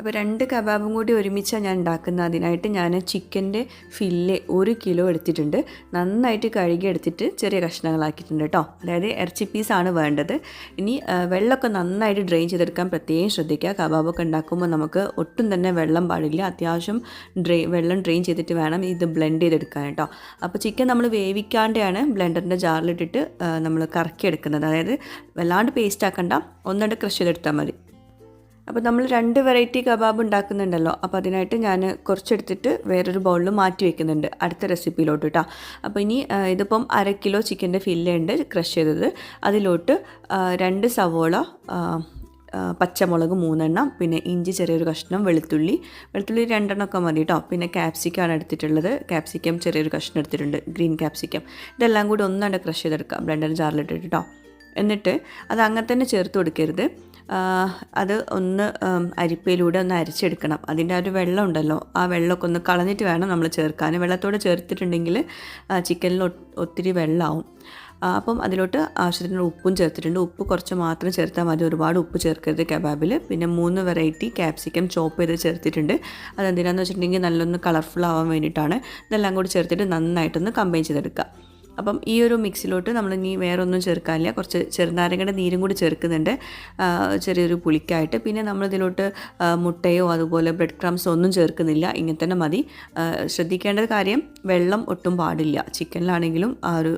അപ്പോൾ രണ്ട് കബാബും കൂടി ഒരുമിച്ചാണ് ഞാൻ ഉണ്ടാക്കുന്നത്. അതിനായിട്ട് ഞാൻ ചിക്കന്റെ ഫില്ല് ഒരു കിലോ എടുത്തിട്ടുണ്ട്. നന്നായിട്ട് കഴുകി എടുത്തിട്ട് ചെറിയ കഷ്ണങ്ങളാക്കിയിട്ടുണ്ട് കേട്ടോ. അതായത് ഇറച്ചി പീസാണ് വേണ്ടത്. ഇനി വെള്ളമൊക്കെ നന്നായിട്ട് ഡ്രെയിൻ ചെയ്തെടുക്കാൻ പ്രത്യേകം ശ്രദ്ധിക്കുക. കബാബൊക്കെ ഉണ്ടാക്കുമ്പോൾ നമുക്ക് ഒട്ടും തന്നെ വെള്ളം പാടില്ല. അത്യാവശ്യം ഡ്രെയിൻ വെള്ളം ഡ്രെയിൻ ചെയ്തിട്ട് വേണം ഇത് ബ്ലെൻഡ് ചെയ്തെടുക്കാൻ കേട്ടോ. അപ്പോൾ ചിക്കൻ നമ്മൾ വേവിക്കാണ്ടാണ് ബ്ലെൻഡറിന്റെ ജാറിലിട്ടിട്ട് നമ്മൾ കറക്കി എടുക്കുന്നത് അതായത് വല്ലാണ്ട് പേസ്റ്റ് ആക്കണ്ട ഒന്നുകൊണ്ട് ക്രഷ് ചെയ്തെടുത്താൽ മതി. അപ്പോൾ നമ്മൾ രണ്ട് വെറൈറ്റി കബാബ് ഉണ്ടാക്കുന്നുണ്ടല്ലോ. അപ്പോൾ അതിനായിട്ട് ഞാൻ കുറച്ചെടുത്തിട്ട് വേറൊരു ബൗളിൽ മാറ്റി വെക്കുന്നുണ്ട്. അടുത്ത റെസിപ്പിയിലോട്ട് കേട്ടോ അപ്പോൾ ഇനി ഇതിപ്പം അര കിലോ ചിക്കന്റെ ഫില്ലുണ്ട് ക്രഷ് ചെയ്തത്. അതിലോട്ട് രണ്ട് സവോള പച്ചമുളക് മൂന്നെണ്ണം പിന്നെ ഇഞ്ചി ചെറിയൊരു കഷ്ണം വെളുത്തുള്ളി. വെളുത്തുള്ളി രണ്ടെണ്ണമൊക്കെ മതി കേട്ടോ പിന്നെ ക്യാപ്സിക്കാണ് എടുത്തിട്ടുള്ളത്. ക്യാപ്സിക്കം ചെറിയൊരു കഷ്ണം എടുത്തിട്ടുണ്ട്. ഗ്രീൻ ക്യാപ്സിക്കം ഇതെല്ലാം കൂടി ഒന്നാണ്ട് ക്രഷ് ചെയ്തെടുക്കാം. ബ്ലെൻഡർ ജാറിലിട്ടിട്ട് കേട്ടോ എന്നിട്ട് അത് അങ്ങനെ തന്നെ ചേർത്ത് കൊടുക്കരുത്. അത് ഒന്ന് അരിപ്പയിലൂടെ ഒന്ന് അരിച്ചെടുക്കണം. അതിന്റെ ആ ഒരു വെള്ളം ഉണ്ടല്ലോ ആ വെള്ളമൊക്കെ ഒന്ന് കളഞ്ഞിട്ട് വേണം നമ്മൾ ചേർക്കാൻ. വെള്ളത്തോടെ ചേർത്തിട്ടുണ്ടെങ്കിൽ ചിക്കനിൽ ഒത്തിരി വെള്ളമാവും. അപ്പം അതിലോട്ട് ആവശ്യത്തിന് ഉപ്പും ചേർത്തിട്ടുണ്ട്. ഉപ്പ് കുറച്ച് മാത്രം ചേർത്താൽ മതി. ഒരുപാട് ഉപ്പ് ചേർക്കരുത് കബാബിൽ. പിന്നെ മൂന്ന് വെറൈറ്റി ക്യാപ്സിക്കം ചോപ്പ് ചെയ്ത് ചേർത്തിട്ടുണ്ട്. അതെന്തിനാന്ന് വെച്ചിട്ടുണ്ടെങ്കിൽ നല്ലൊന്ന് കളർഫുൾ ആവാൻ വേണ്ടിയിട്ടാണ്. ഇതെല്ലാം കൂടി ചേർത്തിട്ട് നന്നായിട്ടൊന്ന് കമ്പൈൻ ചെയ്തെടുക്കുക. അപ്പം ഈ ഒരു മിക്സിലോട്ട് നമ്മൾ ഇനി വേറെ ഒന്നും ചേർക്കാനില്ല. കുറച്ച് ചെറുനാരങ്ങയുടെ നീരും കൂടി ചേർക്കുന്നുണ്ട്. ചെറിയൊരു പുളിക്കായിട്ട്. പിന്നെ നമ്മൾ ഇതിലോട്ട് മുട്ടയോ അതുപോലെ ബ്രെഡ് ക്രംസോ ഒന്നും ചേർക്കുന്നില്ല. ഇങ്ങനെ തന്നെ മതി. ശ്രദ്ധിക്കേണ്ട കാര്യം വെള്ളം ഒട്ടും പാടില്ല. ചിക്കനിലാണെങ്കിലും ആ ഒരു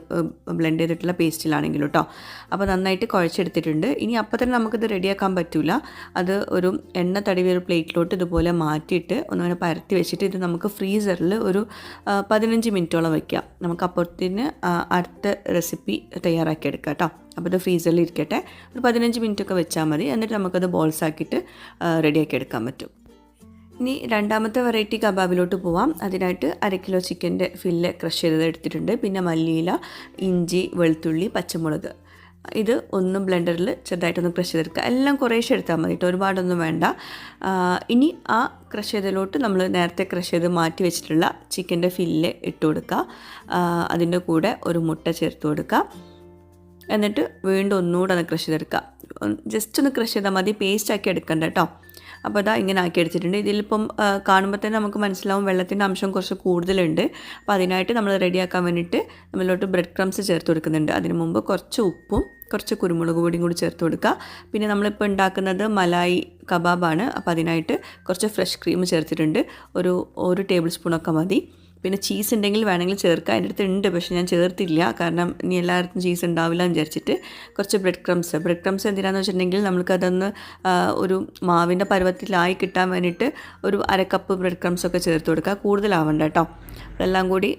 ബ്ലെൻഡ് ചെയ്തിട്ടുള്ള പേസ്റ്റിലാണെങ്കിലും കേട്ടോ അപ്പോൾ നന്നായിട്ട് കുഴച്ചെടുത്തിട്ടുണ്ട്. ഇനി അപ്പം തന്നെ നമുക്കിത് റെഡിയാക്കാൻ പറ്റില്ല അത് ഒരു എണ്ണ തടവിയ ഒരു പ്ലേറ്റിലോട്ട് ഇതുപോലെ മാറ്റിയിട്ട് ഒന്നിങ്ങനെ പരത്തി വെച്ചിട്ട് ഇത് നമുക്ക് ഫ്രീസറിൽ ഒരു പതിനഞ്ച് മിനിറ്റോളം വയ്ക്കാം നമുക്ക് അപ്പത്തിന് ആ, അടുത്ത റെസിപ്പി തയ്യാറാക്കി എടുക്കാം കേട്ടോ. അപ്പോൾ ഇത് ഫ്രീസറിൽ ഇരിക്കട്ടെ. ഒരു പതിനഞ്ച് മിനിറ്റ് ഒക്കെ വെച്ചാൽ മതി. എന്നിട്ട് നമുക്കത് ബോൾസ് ആക്കിയിട്ട് റെഡിയാക്കി എടുക്കാൻ പറ്റും. ഇനി രണ്ടാമത്തെ വെറൈറ്റി കബാബിലോട്ട് പോവാം. അതിനായിട്ട് അര കിലോ ചിക്കന്റെ ഫില്ല് ക്രഷ് ചെയ്തത് എടുത്തിട്ടുണ്ട്. പിന്നെ മല്ലിയില ഇഞ്ചി വെളുത്തുള്ളി പച്ചമുളക്. ഇത് ഒന്നും ബ്ലെൻഡറിൽ ചെറുതായിട്ടൊന്ന് ക്രഷ് ചെയ്തെടുക്കുക. എല്ലാം കുറേശ്ശെ എടുത്താൽ മതി കേട്ടോ ഒരുപാടൊന്നും വേണ്ട. ഇനി ആ ക്രഷ് ചെയ്തതിലോട്ട് നമ്മൾ നേരത്തെ ക്രഷ് ചെയ്ത് മാറ്റി വെച്ചിട്ടുള്ള ചിക്കന്റെ ഫില്ല് ഇട്ട് കൊടുക്കുക. അതിന്റെ കൂടെ ഒരു മുട്ട ചേർത്ത് കൊടുക്കുക. എന്നിട്ട് വീണ്ടും ഒന്നുകൂടെ ഒന്ന് ക്രഷ് ചെയ്തെടുക്കുക. ജസ്റ്റ് ഒന്ന് ക്രഷ് ചെയ്താൽ മതി പേസ്റ്റ് ആക്കി എടുക്കണ്ട കേട്ടോ. അപ്പോൾ അതാ ഇങ്ങനെ ആക്കി എടുത്തിട്ടുണ്ട് ഇതിലിപ്പം കാണുമ്പോൾ തന്നെ നമുക്ക് മനസ്സിലാവും വെള്ളത്തിന്റെ അംശം കുറച്ച് കൂടുതലുണ്ട്. അപ്പോൾ അതിനായിട്ട് നമ്മൾ റെഡിയാക്കാൻ വേണ്ടിയിട്ട് നമ്മളിലോട്ട് ബ്രെഡ് ക്രംസ് ചേർത്ത് കൊടുക്കുന്നുണ്ട്. അതിന് മുമ്പ് കുറച്ച് ഉപ്പും കുറച്ച് കുരുമുളക് പൊടിയും കൂടി ചേർത്ത് കൊടുക്കുക. പിന്നെ നമ്മളിപ്പോൾ ഉണ്ടാക്കുന്നത് മലായി കബാബാണ്. അപ്പോൾ അതിനായിട്ട് കുറച്ച് ഫ്രഷ് ക്രീം ചേർത്തിട്ടുണ്ട്. ഒരു ഒരു ടേബിൾ സ്പൂണൊക്കെ മതി. പിന്നെ ചീസ് ഉണ്ടെങ്കിൽ വേണമെങ്കിൽ ചേർക്കാം. എന്റെ അടുത്ത് ഉണ്ട് പക്ഷേ ഞാൻ ചേർത്തില്ല. കാരണം ഇനി എല്ലായിടത്തും ചീസ് ഉണ്ടാവില്ല എന്ന് വിചാരിച്ചിട്ട് കുറച്ച് ബ്രെഡ് ക്രംസ് ബ്രെഡ് ക്രംസ് എന്തിനാന്ന് വെച്ചിട്ടുണ്ടെങ്കിൽ നമുക്കതൊന്ന് ഒരു മാവിന്റെ പരുവത്തിലായി കിട്ടാൻ വേണ്ടിയിട്ട് ഒരു അര കപ്പ് ബ്രെഡ് ക്രംസ് ഒക്കെ ചേർത്ത് കൊടുക്കുക. കൂടുതലാവണ്ട കേട്ടോ. അതെല്ലാം കൂടി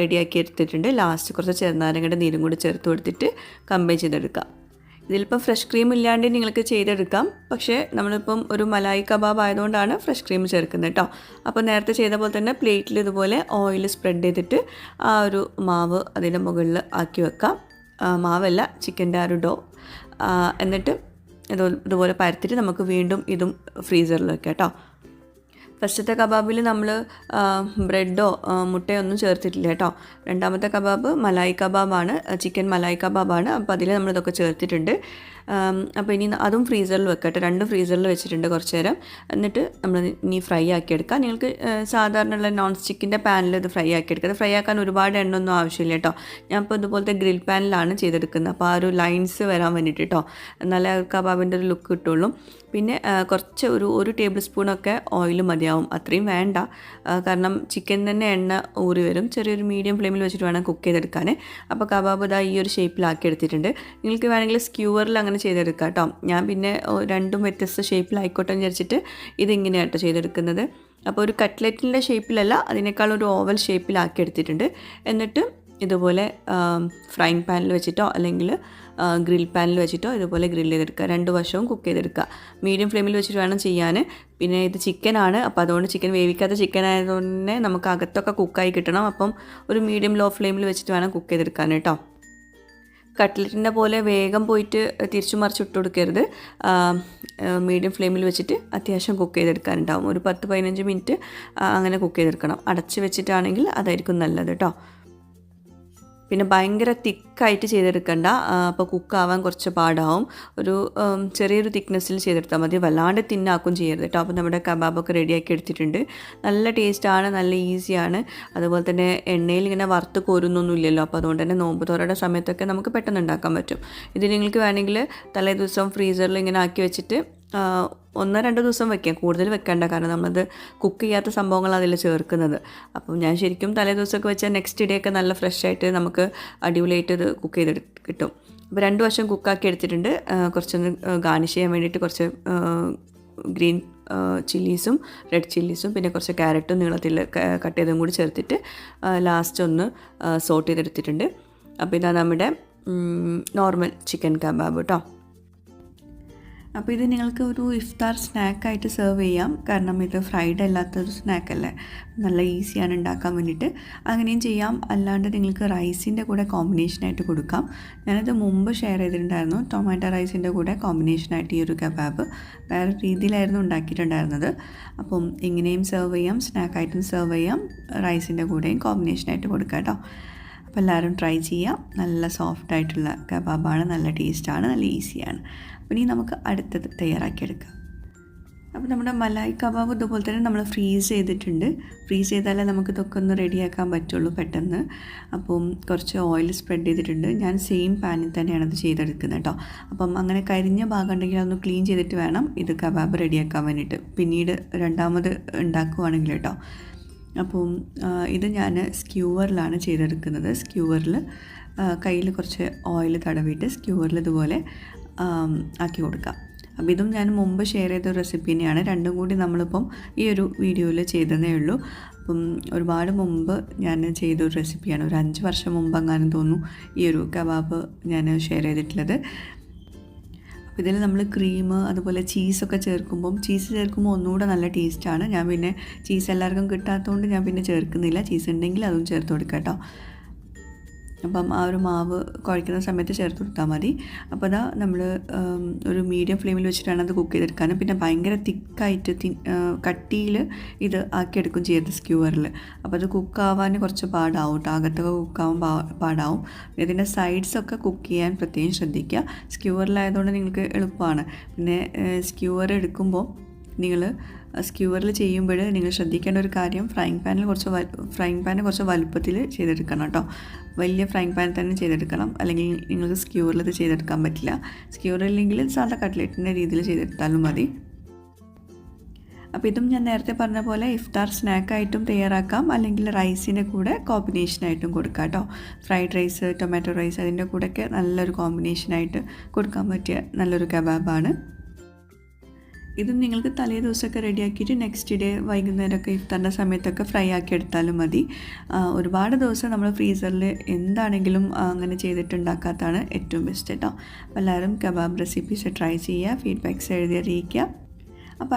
റെഡിയാക്കി എടുത്തിട്ടുണ്ട്. ലാസ്റ്റ് കുറച്ച് ചെറുനാരങ്ങയുടെ നീരും കൂടി ചേർത്ത് കൊടുത്തിട്ട് കമ്പൈൻ ചെയ്തെടുക്കുക. ഇതിലിപ്പം ഫ്രഷ് ക്രീം ഇല്ലാണ്ട് നിങ്ങൾക്ക് ചെയ്തെടുക്കാം. പക്ഷേ നമ്മളിപ്പം ഒരു മലായി കബാബ് ആയതുകൊണ്ടാണ് ഫ്രഷ് ക്രീം ചേർക്കുന്നത് കേട്ടോ അപ്പോൾ നേരത്തെ ചെയ്ത പോലെ തന്നെ പ്ലേറ്റിൽ ഇതുപോലെ ഓയിൽ സ്പ്രെഡ് ചെയ്തിട്ട് ആ ഒരു മാവ് അതിന്റെ മുകളിൽ ആക്കി വെക്കാം. മാവല്ല ചിക്കന്റെ ആ ഒരു ഡോ. എന്നിട്ട് ഇത് ഇതുപോലെ പരത്തിട്ട് നമുക്ക് വീണ്ടും ഇതും ഫ്രീസറിൽ വെക്കാം കേട്ടോ ഫസ്റ്റത്തെ കബാബിൽ നമ്മൾ ബ്രെഡോ മുട്ടയോ ഒന്നും ചേർത്തിട്ടില്ല കേട്ടോ. രണ്ടാമത്തെ കബാബ് മലായി കബാബാണ് ചിക്കൻ മലായി കബാബാണ്. അപ്പോൾ അതിൽ നമ്മളിതൊക്കെ ചേർത്തിട്ടുണ്ട്. അപ്പോൾ ഇനി അതും ഫ്രീസറിൽ വെക്കട്ടെ. രണ്ടും ഫ്രീസറിൽ വെച്ചിട്ടുണ്ട് കുറച്ച് നേരം എന്നിട്ട് നമ്മൾ ഇനി ഫ്രൈ ആക്കി എടുക്കാം നിങ്ങൾക്ക് സാധാരണ സാധാരണയുള്ള നോൺ സ്റ്റിക്കിന്റെ പാനിൽ ഇത് ഫ്രൈ ആക്കി എടുക്കുക ഫ്രൈ ആക്കാൻ ഒരുപാട് എണ്ണൊന്നും ആവശ്യമില്ല കേട്ടോ ഞാൻ ഇപ്പോൾ ഇതുപോലത്തെ ഗ്രിൽ പാനിലാണ് ചെയ്തെടുക്കുന്നത്. അപ്പോൾ ആ ഒരു ലൈൻസ് വരാൻ വേണ്ടിയിട്ട് കേട്ടോ നല്ല കബാബിന്റെ ഒരു ലുക്ക് കിട്ടുള്ളൂ. പിന്നെ കുറച്ച് ഒരു ഒരു ടേബിൾ സ്പൂണൊക്കെ ഓയിൽ മതിയാവും. അത്രയും വേണ്ട. കാരണം ചിക്കൻ തന്നെ എണ്ണ ഊറി വരും. ചെറിയൊരു മീഡിയം ഫ്ലെയിമിൽ വെച്ചിട്ട് വേണം കുക്ക് ചെയ്തെടുക്കാൻ അപ്പോൾ കബാബ് ഇതാ ഈ ഒരു ഷേപ്പിലാക്കി എടുത്തിട്ടുണ്ട് നിങ്ങൾക്ക് വേണമെങ്കിൽ സ്ക്യൂവറിൽ അങ്ങനെ ചെയ്തെടുക്കാം കേട്ടോ. ഞാൻ പിന്നെ രണ്ടും വ്യത്യസ്ത ഷേപ്പിലായിക്കോട്ടെ എന്ന് വിചാരിച്ചിട്ട് ഇതിങ്ങനെയാണ് കേട്ടോ ചെയ്തെടുക്കുന്നത്. അപ്പോൾ ഒരു കട്ട്ലറ്റിന്റെ ഷേപ്പിലല്ല അതിനേക്കാൾ ഒരു ഓവൽ ഷേപ്പിലാക്കി എടുത്തിട്ടുണ്ട്. എന്നിട്ട് ഇതുപോലെ ഫ്രൈങ് പാനിൽ വെച്ചിട്ടോ അല്ലെങ്കിൽ ഗ്രിൽ പാനിൽ വെച്ചിട്ടോ ഇതുപോലെ ഗ്രിൽ ചെയ്തെടുക്കുക. രണ്ട് വശവും കുക്ക് ചെയ്തെടുക്കുക. മീഡിയം ഫ്ലെയിമിൽ വെച്ചിട്ട് വേണം ചെയ്യാൻ. പിന്നെ ഇത് ചിക്കനാണ് അപ്പോൾ അതുകൊണ്ട് ചിക്കൻ വേവിക്കാത്ത ചിക്കൻ ആയതുകൊണ്ട് തന്നെ നമുക്ക് അകത്തൊക്കെ കുക്കായി കിട്ടണം. അപ്പം ഒരു മീഡിയം ലോ ഫ്ലെയിമിൽ വെച്ചിട്ട് വേണം കുക്ക് ചെയ്തെടുക്കാൻ കേട്ടോ. കട്ട്ലറ്റിന്റെ പോലെ വേഗം പോയിട്ട് തിരിച്ചു മറിച്ച് ഇട്ട് കൊടുക്കരുത്. മീഡിയം ഫ്ലെയിമിൽ വെച്ചിട്ട് അത്യാവശ്യം കുക്ക് ചെയ്തെടുക്കാനുണ്ടാവും. ഒരു പത്ത് പതിനഞ്ച് മിനിറ്റ് അങ്ങനെ കുക്ക് ചെയ്തെടുക്കണം. അടച്ച് വെച്ചിട്ടാണെങ്കിൽ അതായിരിക്കും നല്ലത് കേട്ടോ പിന്നെ ഭയങ്കര തിക്കായിട്ട് ചെയ്തെടുക്കണ്ട. അപ്പോൾ കുക്കാവാൻ കുറച്ച് പാടാവും. ഒരു ചെറിയൊരു തിക്നെസ്സിൽ ചെയ്തെടുത്താൽ മതി. വല്ലാണ്ട് തിന്നാക്കും ചെയ്യരുത് കേട്ടോ അപ്പോൾ നമ്മുടെ കബാബൊക്കെ റെഡിയാക്കി എടുത്തിട്ടുണ്ട്. നല്ല ടേസ്റ്റാണ് നല്ല ഈസിയാണ്. അതുപോലെ തന്നെ എണ്ണയിൽ ഇങ്ങനെ വറുത്ത് കോരുന്നൊന്നുമില്ലല്ലോ. അപ്പോൾ അതുകൊണ്ട് തന്നെ നോമ്പ് തുറയുടെ സമയത്തൊക്കെ നമുക്ക് പെട്ടെന്ന് ഉണ്ടാക്കാൻ പറ്റും. ഇത് നിങ്ങൾക്ക് വേണമെങ്കിൽ തലേ ദിവസം ഫ്രീസറിൽ ഇങ്ങനെ ആക്കി വെച്ചിട്ട് ഒന്നോ രണ്ടോ ദിവസം വെക്കാം. കൂടുതൽ വെക്കേണ്ട. കാരണം നമ്മളത് കുക്ക് ചെയ്യാത്ത സംഭവങ്ങൾ അതിൽ ചേർക്കുന്നത്. അപ്പം ഞാൻ ശരിക്കും തലേ ദിവസമൊക്കെ വെച്ചാൽ നെക്സ്റ്റ് ഡേ ഒക്കെ നല്ല ഫ്രഷ് ആയിട്ട് നമുക്ക് അടിപൊളിയായിട്ട് ഇത് കുക്ക് ചെയ്ത് കിട്ടും. അപ്പോൾ രണ്ട് വശം കുക്കാക്കി എടുത്തിട്ടുണ്ട്. കുറച്ചൊന്ന് ഗാർണിഷ് ചെയ്യാൻ വേണ്ടിയിട്ട് കുറച്ച് ഗ്രീൻ ചില്ലീസും റെഡ് ചില്ലീസും പിന്നെ കുറച്ച് ക്യാരറ്റും നീളത്തിൽ കട്ട് ചെയ്തും കൂടി ചേർത്തിട്ട് ലാസ്റ്റ് ഒന്ന് സോട്ട് ചെയ്തെടുത്തിട്ടുണ്ട്. അപ്പോൾ ഇതാ നമ്മുടെ നോർമൽ ചിക്കൻ കബാബ് കേട്ടോ അപ്പോൾ ഇത് നിങ്ങൾക്ക് ഒരു ഇഫ്താർ സ്നാക്കായിട്ട് സെർവ് ചെയ്യാം. കാരണം ഇത് ഫ്രൈഡ് അല്ലാത്തൊരു സ്നാക്കല്ലേ നല്ല ഈസിയാണ് ഉണ്ടാക്കാൻ വേണ്ടിയിട്ട്. അങ്ങനെയും ചെയ്യാം. അല്ലാണ്ട് നിങ്ങൾക്ക് റൈസിന്റെ കൂടെ കോമ്പിനേഷനായിട്ട് കൊടുക്കാം. ഞാനിത് മുമ്പ് ഷെയർ ചെയ്തിട്ടുണ്ടായിരുന്നു. ടൊമാറ്റോ റൈസിന്റെ കൂടെ കോമ്പിനേഷനായിട്ട് ഈ ഒരു കബാബ് വേറെ രീതിയിലായിരുന്നു ഉണ്ടാക്കിയിട്ടുണ്ടായിരുന്നത്. അപ്പം ഇങ്ങനെയും സെർവ് ചെയ്യാം. സ്നാക്കായിട്ടും സെർവ് ചെയ്യാം. റൈസിന്റെ കൂടെയും കോമ്പിനേഷനായിട്ട് കൊടുക്കാം കേട്ടോ. അപ്പോൾ എല്ലാവരും ട്രൈ ചെയ്യാം നല്ല സോഫ്റ്റ് ആയിട്ടുള്ള കബാബാണ് നല്ല ടേസ്റ്റാണ് നല്ല ഈസിയാണ് അപ്പോൾ ഇനി നമുക്ക് അടുത്തത് തയ്യാറാക്കിയെടുക്കാം. അപ്പോൾ നമ്മുടെ മലായ് കബാബ് ഇതുപോലെ തന്നെ നമ്മൾ ഫ്രീസ് ചെയ്തിട്ടുണ്ട്. ഫ്രീസ് ചെയ്താലേ നമുക്ക് ഇതൊക്കെ ഒന്ന് റെഡിയാക്കാൻ പറ്റുള്ളൂ പെട്ടെന്ന്. അപ്പം കുറച്ച് ഓയിൽ സ്പ്രെഡ് ചെയ്തിട്ടുണ്ട്. ഞാൻ സെയിം പാനിൽ തന്നെയാണ് ഇത് ചെയ്തെടുക്കുന്നത് കേട്ടോ. അപ്പം അങ്ങനെ കരിഞ്ഞ ഭാഗം ഉണ്ടെങ്കിൽ അതൊന്ന് ക്ലീൻ ചെയ്തിട്ട് വേണം ഇത് കബാബ് റെഡിയാക്കാൻ വേണ്ടിയിട്ട്. പിന്നീട് രണ്ടാമത് ഉണ്ടാക്കുവാണെങ്കിൽ കേട്ടോ. അപ്പം ഇത് ഞാൻ സ്ക്യൂവറിലാണ് ചെയ്തെടുക്കുന്നത്. സ്ക്യൂവറിൽ കയ്യിൽ കുറച്ച് ഓയിൽ തടവിയിട്ട് സ്ക്യൂവറിൽ ഇതുപോലെ ആക്കി കൊടുക്കാം. അപ്പോൾ ഇതും ഞാൻ മുമ്പ് ഷെയർ ചെയ്ത റെസിപ്പി തന്നെയാണ് രണ്ടും കൂടി നമ്മളിപ്പം ഈ ഒരു വീഡിയോയിൽ ചെയ്തതേ ഉള്ളൂ. അപ്പം ഒരുപാട് മുമ്പ് ഞാൻ ചെയ്ത ഒരു റെസിപ്പിയാണ്. ഒരു അഞ്ച് വർഷം മുമ്പ് എങ്ങാനും തോന്നുന്നു ഈ ഒരു കബാബ് ഞാൻ ഷെയർ ചെയ്തിട്ടുള്ളത്. ഇതിൽ നമ്മൾ ക്രീം അതുപോലെ ചീസൊക്കെ ചേർക്കുമ്പം ചീസ് ചേർക്കുമ്പോൾ ഒന്നുകൂടെ നല്ല ടേസ്റ്റാണ് ഞാൻ പിന്നെ ചീസ് എല്ലാവർക്കും കിട്ടാത്തതുകൊണ്ട് ഞാൻ പിന്നെ ചേർക്കുന്നില്ല. ചീസ് ഉണ്ടെങ്കിൽ അതും ചേർത്ത് കൊടുക്കാം കേട്ടോ. അപ്പം ആ ഒരു മാവ് കുഴയ്ക്കുന്ന സമയത്ത് ചേർത്ത് കൊടുത്താൽ മതി. അപ്പോൾ അതാ നമ്മൾ ഒരു മീഡിയം ഫ്ലെയിമിൽ വെച്ചിട്ടാണ് അത് കുക്ക് ചെയ്തെടുക്കാനും പിന്നെ ഭയങ്കര തിക്കായിട്ട് തി കട്ടിയിൽ ഇത് ആക്കിയെടുക്കും ചെയ്യരുത് സ്ക്യൂവറിൽ. അപ്പോൾ അത് കുക്കാവാൻ കുറച്ച് പാടാവും കേട്ടോ. അകത്തൊക്കെ കുക്കാവാൻ പാ പാടാവും. ഇതിന്റെ സൈഡ്സൊക്കെ കുക്ക് ചെയ്യാൻ പ്രത്യേകം ശ്രദ്ധിക്കുക. സ്ക്യൂവറിലായതുകൊണ്ട് നിങ്ങൾക്ക് എളുപ്പമാണ്. പിന്നെ സ്ക്യൂവർ എടുക്കുമ്പോൾ നിങ്ങൾ സ്ക്യൂവറിൽ ചെയ്യുമ്പോൾ നിങ്ങൾ ശ്രദ്ധിക്കേണ്ട ഒരു കാര്യം ഫ്രൈങ് പാനിൽ കുറച്ച് ഫ്രൈങ് പാന് കുറച്ച് വലുപ്പത്തിൽ ചെയ്തെടുക്കണം കേട്ടോ. വലിയ ഫ്രൈങ് പാൻ തന്നെ ചെയ്തെടുക്കണം. അല്ലെങ്കിൽ നിങ്ങൾക്ക് സ്ക്യൂവറിൽ ഇത് ചെയ്തെടുക്കാൻ പറ്റില്ല. സ്ക്യൂവറില്ലെങ്കിൽ സാധാ കട്ട്ലറ്റിന്റെ രീതിയിൽ ചെയ്തെടുത്താലും മതി. അപ്പോൾ ഇതും ഞാൻ നേരത്തെ പറഞ്ഞ പോലെ ഇഫ്താർ സ്നാക്കായിട്ടും തയ്യാറാക്കാം. അല്ലെങ്കിൽ റൈസിന്റെ കൂടെ കോമ്പിനേഷനായിട്ടും കൊടുക്കാം കേട്ടോ. ഫ്രൈഡ് റൈസ് ടൊമാറ്റോ റൈസ് അതിന്റെ കൂടെയൊക്കെ നല്ലൊരു കോമ്പിനേഷനായിട്ട് കൊടുക്കാൻ പറ്റിയ നല്ലൊരു കബാബാണ് ഇത് നിങ്ങൾക്ക് തലേ ദിവസമൊക്കെ റെഡിയാക്കിയിട്ട് നെക്സ്റ്റ് ഡേ വൈകുന്നേരമൊക്കെ ഇഫ്താറിന്റെ സമയത്തൊക്കെ ഫ്രൈ ആക്കി എടുത്താലും മതി. ഒരുപാട് ദിവസം നമ്മൾ ഫ്രീസറിൽ എന്താണെങ്കിലും അങ്ങനെ ചെയ്തിട്ടുണ്ടാക്കാത്തതാണ് ഏറ്റവും ബെസ്റ്റ് കേട്ടോ എല്ലാവരും കബാബ് റെസിപ്പീസ് ട്രൈ ചെയ്യുക ഫീഡ്ബാക്ക്സ് എഴുതി അറിയിക്കുക. അപ്പോൾ